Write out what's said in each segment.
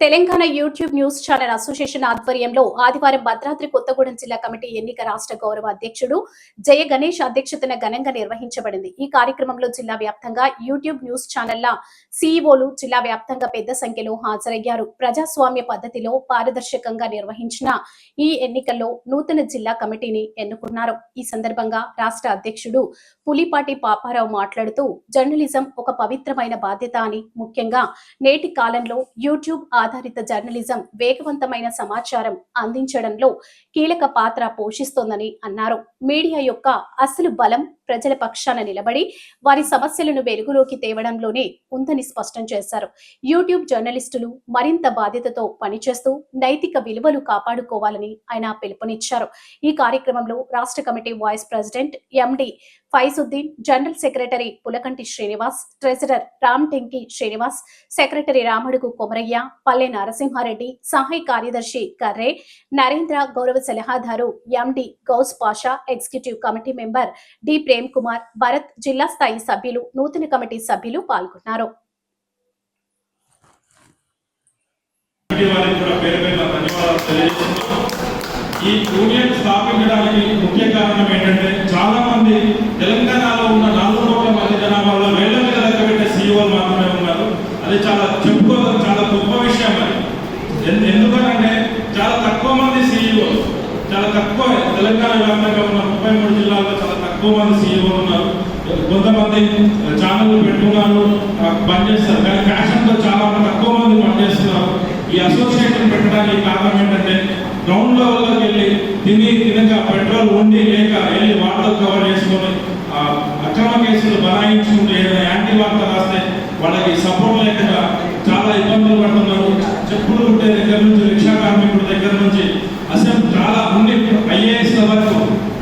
Telangana YouTube news channel association ఆధ్వర్యంలో ఆదివారం భద్రాద్రి కొత్తగూడెం జిల్లా కమిటీ ఎన్నిక రాష్ట్ర గౌరవ అధ్యక్షుడు జయ గణేష్ అధ్యక్షతన ఘనంగా నిర్వహించబడింది. ఈ కార్యక్రమంలో జిల్లా వ్యాప్తంగా యూట్యూబ్ న్యూస్ ఛానళ్ళ సీఈఓలు జిల్లా వ్యాప్తంగా పెద్ద సంఖ్యలో హాజరయ్యారు. ప్రజాస్వామ్య పద్ధతిలో పారదర్శకంగా నిర్వహించిన ఈ ఎన్నికల్లో నూతన జిల్లా కమిటీని ఎన్నుకున్నారు. ఈ సందర్భంగా రాష్ట్ర అధ్యక్షుడు పులిపాటి పాపారావు మాట్లాడుతూ జర్నలిజం ఒక పవిత్రమైన బాధ్యత అని ముఖ్యంగా నేటి కాలంలో యూట్యూబ్ ఆధారిత జర్నలిజం వేగవంతమైన సమాచారం అందించడంలో కీలక పాత్ర పోషిస్తోందని అన్నారు. మీడియా యొక్క అసలు బలం ప్రజల పక్షాన నిలబడి వారి సమస్యలను వెలుగులోకి తేవడంలోనే ఉందని స్పష్టం చేశారు. యూట్యూబ్ జర్నలిస్టులు మరింత బాధ్యతతో పనిచేస్తూ నైతిక విలువలు కాపాడుకోవాలని ఆయన పిలుపునిచ్చారు. ఈ కార్యక్రమంలో రాష్ట్ర committee vice president MD Faizuddin general secretary Pulakanti Srinivas treasurer Ram Tenki Srinivas secretary Ramadugu Komaraiah Palle Narasimha Reddy సహాయ కార్యదర్శి కర్రే నరేంద్ర గౌరవ సలహాదారు MD Ghouse Pasha executive committee member D Prem Kumar Bharat జిల్లా స్థాయి సభ్యులు నూతన కమిటీ సభ్యులు పాల్గొన్నారు. ఈ యూనియన్ స్థాపించడానికి ముఖ్య కారణం ఏంటంటే చాలా మంది తెలంగాణలో ఉన్న నాలుగు కోట్ల మంది జనాభాలో వేల మీద లెక్క పెట్టే సీఈఓలు మాత్రమే ఉన్నారు అది చాలా చెప్పుకో చాలా గొప్ప విషయం అది ఎన్- ఎందుకనంటే చాలా తక్కువ మంది సీఈఓలు చాలా తక్కువ తెలంగాణ వ్యాప్తంగా ఉన్న ముప్పై మూడు జిల్లాల్లో చాలా తక్కువ మంది సీఈఓలు ఉన్నారు. కొంతమంది ఛానల్ పెట్టుకున్నారు పనిచేస్తారు కానీ ఫ్యాషన్తో చాలా తక్కువ మంది పనిచేస్తున్నారు ఈ అసోసియేషన్ పెట్టడానికి కారణం ఏంటంటే గ్రౌండ్ లెవెల్లోకి వెళ్ళి తిని తినక పెట్రోల్ ఉండి లేక వెళ్ళి వాటర్ కవర్ చేసుకొని అక్రమ కేసులు బనాయించుకుంటే ఏదైనా యాంటీ వార్త రాస్తే వాళ్ళకి సపోర్ట్ లేకుండా చాలా ఇబ్బందులు పడుతున్నారు చెప్పులు కుట్టే దగ్గర నుంచి రిక్షా కార్మికుల దగ్గర నుంచి అసలు చాలా అన్ని ఐఏఎస్ వరకు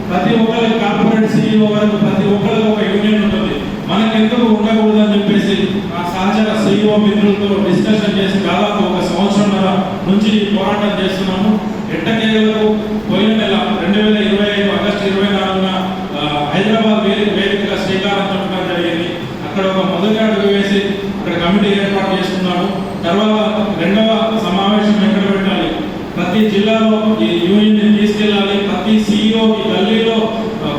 ప్రతి ఒక్కరికి కార్పొరేట్ సీఈఓ వరకు ప్రతి ఒక్కరికి ఒక యూనియన్ ఉంటుంది మనకెందుకు ఉండకూడదు అని చెప్పేసి ఆ సహచర సీఈఓ మిత్రులతో డిస్కషన్ చేసి దాదాపు ఒక సంవత్సరంన్నర నుంచి పోరాటం చేస్తున్నాము ఎట్టకేలకు పోయిన నెల రెండు వేల ఇరవై ఐదు ఆగస్టు ఇరవై నాలుగున ఆ, హైదరాబాద్ వేదిక వేదికగా శ్రీకారం చుట్టడం జరిగింది అక్కడ ఒక మొదటి అడుగు వేసి అక్కడ కమిటీ ఏర్పాటు చేసుకున్నాము తర్వాత రెండవ సమావేశం ఎక్కడ పెట్టాలి? ప్రతి జిల్లాలో ఈ యూనియన్ తీసుకెళ్ళాలి. ప్రతి సీఈఓ గల్లీలో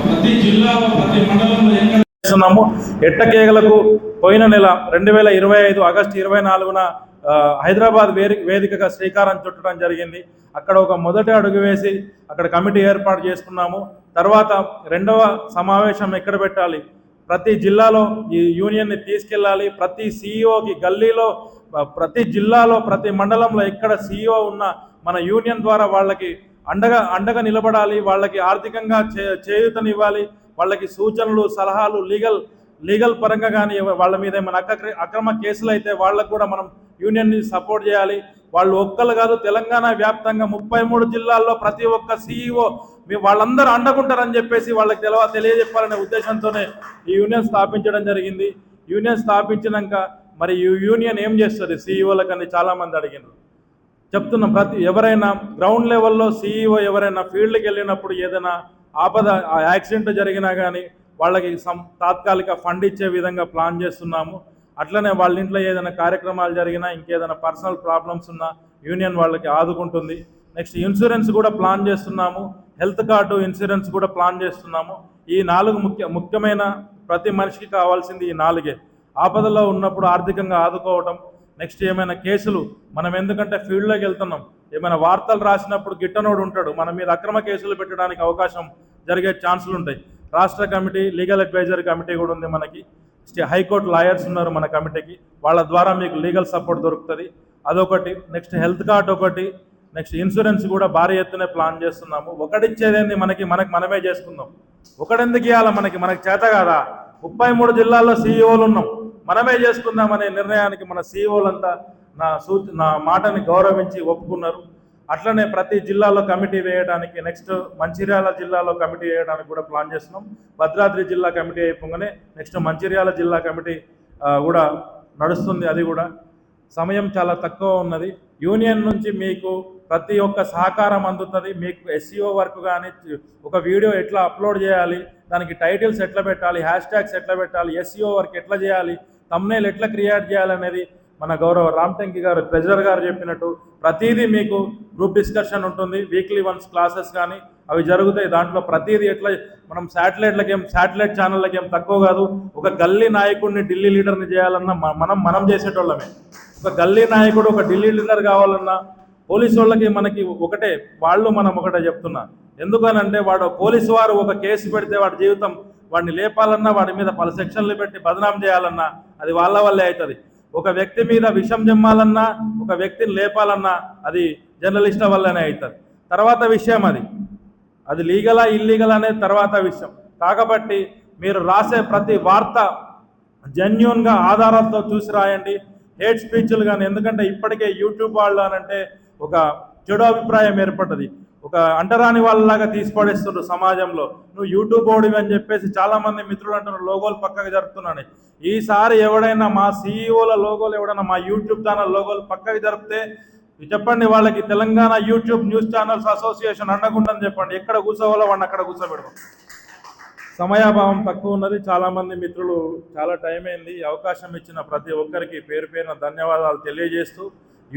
ప్రతి జిల్లాలో ప్రతి మండలంలో ఎక్కడ చేస్తున్నాము? ఎట్టకేగలకు పోయిన నెల రెండు వేల ఇరవై ఐదు ఆగస్టు ఇరవై నాలుగున హైదరాబాద్ వేరి వేదికగా శ్రీకారం చుట్టడం జరిగింది. అక్కడ ఒక మొదటి అడుగు వేసి అక్కడ కమిటీ ఏర్పాటు చేసుకున్నాము. తర్వాత రెండవ సమావేశం ఎక్కడ పెట్టాలి? ప్రతి జిల్లాలో ఈ యూనియన్ని తీసుకెళ్ళాలి. ప్రతి సీఈఓకి గల్లీలో ప్రతి జిల్లాలో ప్రతి మండలంలో ఎక్కడ సీఈఓ ఉన్న మన యూనియన్ ద్వారా వాళ్ళకి అండగా అండగా నిలబడాలి. వాళ్ళకి ఆర్థికంగా చే చేయూతనివ్వాలి. వాళ్ళకి సూచనలు సలహాలు లీగల్ లీగల్ పరంగా కానీ వాళ్ళ మీద ఏమైనా అక్ర అక్రమ కేసులు అయితే వాళ్ళకు కూడా మనం యూనియన్ని సపోర్ట్ చేయాలి. వాళ్ళు ఒక్కరు కాదు తెలంగాణ వ్యాప్తంగా ముప్పై మూడు జిల్లాల్లో ప్రతి ఒక్క సీఈఓ మీ వాళ్ళందరూ అండకుంటారని చెప్పేసి వాళ్ళకి తెలవ తెలియజెప్పాలనే ఉద్దేశంతోనే ఈ యూనియన్ స్థాపించడం జరిగింది. యూనియన్ స్థాపించినాక మరి ఈ యూనియన్ ఏం చేస్తుంది? సీఈఓలకని చాలామంది అడిగినారు. చెప్తున్నాం ప్రతి ఎవరైనా గ్రౌండ్ లెవెల్లో సీఈఓ ఎవరైనా ఫీల్డ్కి వెళ్ళినప్పుడు ఏదైనా ఆపద ఆ యాక్సిడెంట్ జరిగినా కానీ వాళ్ళకి సం తాత్కాలిక ఫండ్ ఇచ్చే విధంగా ప్లాన్ చేస్తున్నాము. అట్లనే వాళ్ళ ఇంట్లో ఏదైనా కార్యక్రమాలు జరిగినా ఇంకేదైనా పర్సనల్ ప్రాబ్లమ్స్ ఉన్నా యూనియన్ వాళ్ళకి ఆదుకుంటుంది. నెక్స్ట్ ఇన్సూరెన్స్ కూడా ప్లాన్ చేస్తున్నాము. హెల్త్ కార్డు ఇన్సూరెన్స్ కూడా ప్లాన్ చేస్తున్నాము. ఈ నాలుగు ముఖ్య ముఖ్యమైన ప్రతి మనిషికి కావాల్సింది ఈ నాలుగే. ఆపదలో ఉన్నప్పుడు ఆర్థికంగా ఆదుకోవటం. నెక్స్ట్ ఏమైనా కేసులు మనం ఎందుకంటే ఫీల్డ్లోకి వెళ్తున్నాం. ఏమైనా వార్తలు రాసినప్పుడు గిట్టనోడు ఉంటాడు. మన మీద అక్రమ కేసులు పెట్టడానికి అవకాశం జరిగే ఛాన్సులు ఉంటాయి రాష్ట్ర కమిటీ లీగల్ అడ్వైజర్ కమిటీ కూడా ఉంది మనకి. హైకోర్టు లాయర్స్ ఉన్నారు మన కమిటీకి. వాళ్ళ ద్వారా మీకు లీగల్ సపోర్ట్ దొరుకుతుంది. అదొకటి. నెక్స్ట్ హెల్త్ కార్డ్ ఒకటి. నెక్స్ట్ ఇన్సూరెన్స్ కూడా భారీ ఎత్తునే ప్లాన్ చేస్తున్నాము. ఒకటిచ్చేదేంది మనకి? మనకి మనమే చేసుకుందాం. ఒకటెందుకు ఇవ్వాలి మనకి? మనకి చేత కాదా? ముప్పై మూడు జిల్లాల్లో సీఈఓలు ఉన్నాం. మనమే చేసుకుందాం అనే నిర్ణయానికి మన సీఈఓలంతా నా సూ నా మాటని గౌరవించి ఒప్పుకున్నారు. అట్లనే ప్రతి జిల్లాలో కమిటీ వేయడానికి నెక్స్ట్ మంచిర్యాల జిల్లాలో కమిటీ వేయడానికి కూడా ప్లాన్ చేస్తున్నాం. భద్రాద్రి జిల్లా కమిటీ అయిపోగానే నెక్స్ట్ మంచిర్యాల జిల్లా కమిటీ కూడా నడుస్తుంది అది కూడా. సమయం చాలా తక్కువ ఉన్నది. యూనియన్ నుంచి మీకు ప్రతి ఒక్క సహకారం అందుతుంది. మీకు ఎస్సీఓ వర్క్ కానీ ఒక వీడియో ఎట్లా అప్లోడ్ చేయాలి దానికి టైటిల్స్ ఎట్లా పెట్టాలి హ్యాష్ ట్యాగ్స్ ఎట్లా పెట్టాలి ఎస్సీఓ వర్క్ ఎట్లా చేయాలి తమ్నేల్ ఎట్లా క్రియేట్ చేయాలనేది మన గౌరవ రామ్టంకి గారు ట్రెజరర్ గారు చెప్పినట్టు ప్రతిదీ మీకు గ్రూప్ డిస్కషన్ ఉంటుంది వీక్లీ వన్స్ క్లాసెస్ కానీ అవి జరుగుతాయి. దాంట్లో ప్రతిదీ ఎట్లా మనం శాటిలైట్లకేం శాటిలైట్ ఛానళ్ళకేం ఏం తక్కువ కాదు. ఒక గల్లీ నాయకుడిని ఢిల్లీ లీడర్ని చేయాలన్నా మనం మనం చేసేటోళ్ళమే. ఒక గల్లీ నాయకుడు ఒక ఢిల్లీ లీడర్ కావాలన్నా పోలీసు వాళ్ళకి మనకి ఒకటే వాళ్ళు మనం ఒకటే చెప్తున్నా. ఎందుకనంటే వాడు పోలీసు వారు ఒక కేసు పెడితే వాడి జీవితం వాడిని లేపాలన్నా వాడి మీద పలు సెక్షన్లు పెట్టి బదనాం చేయాలన్నా అది వాళ్ళ వల్లే అవుతుంది. ఒక వ్యక్తి మీద విషం జమ్మాలన్నా ఒక వ్యక్తిని లేపాలన్నా అది జర్నలిస్టుల వల్లనే అవుతుంది. తర్వాత విషయం అది. అది లీగలా ఇల్లీగల్ అనేది తర్వాత విషయం. కాకబట్టి మీరు రాసే ప్రతి వార్త జెన్యున్గా ఆధారాలతో చూసి రాయండి. హేట్ స్పీచ్లు కానీ ఎందుకంటే ఇప్పటికే యూట్యూబ్ వాళ్ళు అనంటే ఒక చెడు అభిప్రాయం ఏర్పడ్డది. ఒక అంటరాని వాళ్ళలాగా తీసిపడేస్తుండ్రు సమాజంలో. నువ్వు యూట్యూబ్ ఓడివి అని చెప్పేసి చాలామంది మిత్రులు అంటున్నారు లోగోలు పక్కకు జరుపుతున్నాను ఈసారి ఎవడైనా మా సీఈఓల లోగోలు ఎవడైనా మా యూట్యూబ్ ఛానల్ లోగోలు పక్కకు జరిపితే చెప్పండి వాళ్ళకి Telangana YouTube news channels association అండగుండని చెప్పండి. ఎక్కడ కూర్చోవాలో వాడిని అక్కడ కూర్చోబెడదాం. సమయాభావం తక్కువ ఉన్నది. చాలామంది మిత్రులు చాలా టైం అయింది. అవకాశం ఇచ్చిన ప్రతి ఒక్కరికి పేరు పేరున ధన్యవాదాలు తెలియజేస్తూ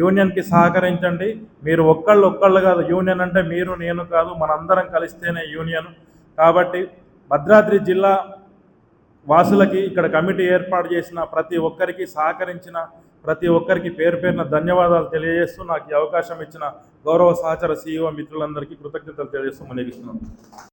యూనియన్కి సహకరించండి. మీరు ఒక్కళ్ళు ఒక్కళ్ళు కాదు యూనియన్ అంటే మీరు నేను కాదు మనందరం కలిస్తేనే యూనియన్. కాబట్టి భద్రాద్రి జిల్లా వాసులకి ఇక్కడ కమిటీ ఏర్పాటు చేసిన ప్రతి ఒక్కరికి సహకరించిన ప్రతి ఒక్కరికి పేరు పేరున ధన్యవాదాలు తెలియజేస్తూ నాకు ఈ అవకాశం ఇచ్చిన గౌరవ సహచర సీఈఓ మిత్రులందరికీ కృతజ్ఞతలు తెలియజేస్తూ మునిగిస్తున్నాను.